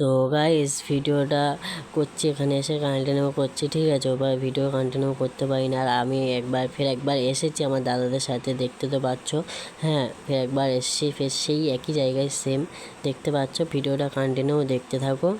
তো গাইস ভিডিওটা করছি এখানে এসে কন্টিনিউ করছি, ঠিক আছে? ওবার ভিডিও কন্টিনিউ করতে পারি না। আর আমি একবার, ফের একবার এসেছি আমার দাদাদের সাথে, দেখতে তো পাচ্ছ? হ্যাঁ ফের একবার এসেছি, ফের সেই একই জায়গায় সেম দেখতে পাচ্ছ? ভিডিওটা কন্টিনিউ দেখতে থাকো।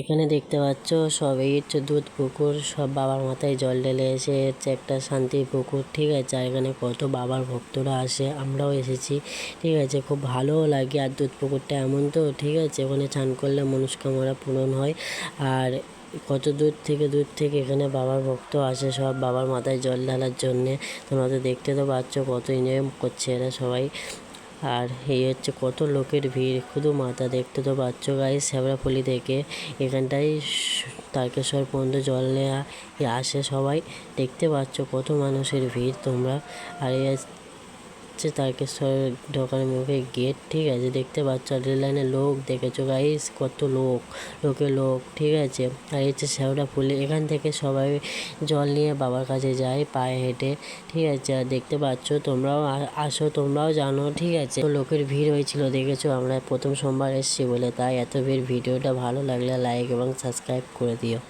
এখানে দেখতে পাচ্ছ সবই হচ্ছে দুধ পুকুর, সব বাবার মাথায় জল ঢেলে এসে হচ্ছে একটা শান্তির পুকুর, ঠিক আছে? আর এখানে কত বাবার ভক্তরা আসে, আমরাও এসেছি, ঠিক আছে? খুব ভালোও লাগে, আর দুধ পুকুরটা এমন তো, ঠিক আছে? ওখানে চান করলে মনস্কামনা পূরণ হয়, আর কত দূর থেকে দূর থেকে এখানে বাবার ভক্ত আসে সব বাবার মাথায় জল ঢালার জন্যে, তোমরা তো দেখতে তো পাচ্ছ কত এনজয় করছে এরা সবাই। আর এই হচ্ছে কত লোকের ভিড়। শুধু মাথা দেখতে তো পাচ্ছ গাই শ্যাবড়াফুলি থেকে এখানটাই তারকেশ্বর পর্যন্ত জল নেওয়া আসে সবাই। দেখতে পাচ্ছ কত মানুষের ভিড় তোমরা। আর হচ্ছে তারকেশ্বর ঢোকার মুখে গেট ঠিক আছে? দেখতে পাচ্ছ রেল লাইনে লোক দেখেছ গাইস কত লোক, লোকে লোক, ঠিক আছে? আর হচ্ছে শ্যাওড়া ফুলে, এখান থেকে সবাই জল নিয়ে বাবার কাছে যায় পায়ে হেঁটে, ঠিক আছে? আর দেখতে পাচ্ছ, তোমরাও আসো, তোমরাও জানো, ঠিক আছে? তো লোকের ভিড় হয়েছিল, দেখেছ? আমরা প্রথম সোমবার এসেছি বলে, তাই এত ভিড়, ভিডিওটা ভালো লাগলে লাইক এবং সাবস্ক্রাইব করে দিও।